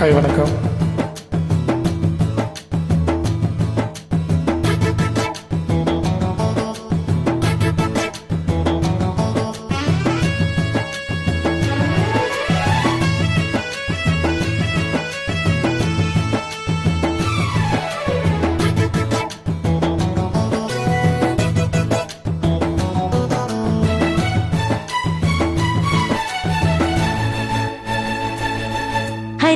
Hi வணக்கம்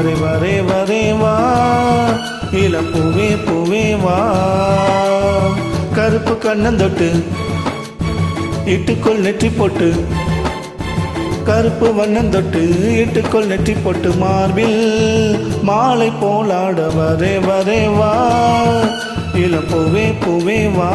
array வரே வரே வா. இளம் பூவே பூவே வா. கருப்பு கண்ணந்தொட்டு இட்டுக்குள் நெற்றி போட்டு கருப்பு வண்ணந்தொட்டு இட்டுக்குள் நெற்றி போட்டு மார்பில் மாலை போலாட வரே வரே வா. இளம் பூவே பூவே வா.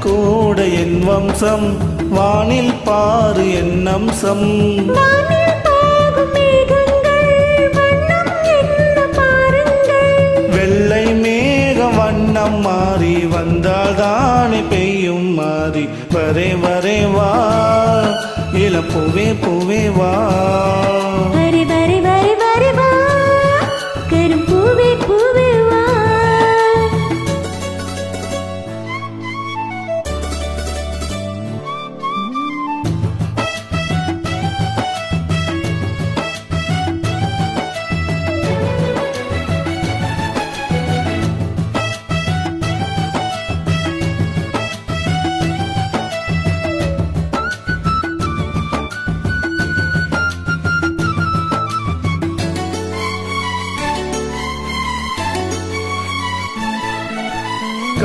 கூட என் வம்சம் வானில் பாரு என் அம்சம். வெள்ளை மேக வண்ணம் மாறி வந்தால் தானே பெய்யும் மாறி. வரே வரே வா இள பூவே பூவே வா.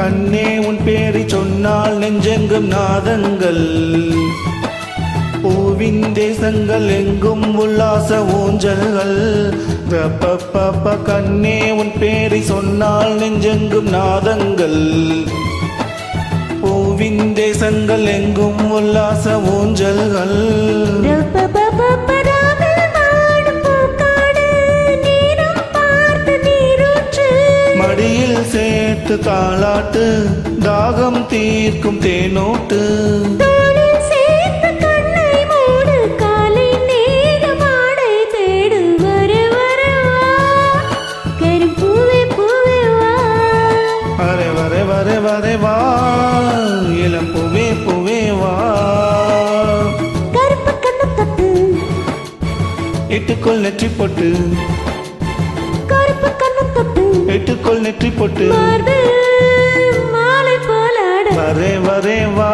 கண்ணே உன் பேரை சொன்னால் நெஞ்செங்கும் நாதங்கள். பூவின் தேசங்கள் எங்கும் உல்லாச ஊஞ்சல்கள். ரப்பப்பப்ப கண்ணே உன் பேரை சொன்னால் நெஞ்செங்கும் நாதங்கள். பூவின் தேசங்கள் எங்கும் உல்லாச ஊஞ்சல்கள். சேர்த்து தாளாட்டு தாகம் தீர்க்கும் தேனோட்டு தோளில் சேர்த்து கண்ணை மூடு, காலை நேரமாடை தேடு. வர வர வா, கரும்பூவே பூவே வா. அரே வரே வரே வரே வா இளம் பூவே பூவே வா கருப்பு கண்ணு தொட்டு, இட்டுக்குள் நெற்றி போட்டு கேட்டுக்கொள் நெற்றி பொட்டு வரே வரே வா.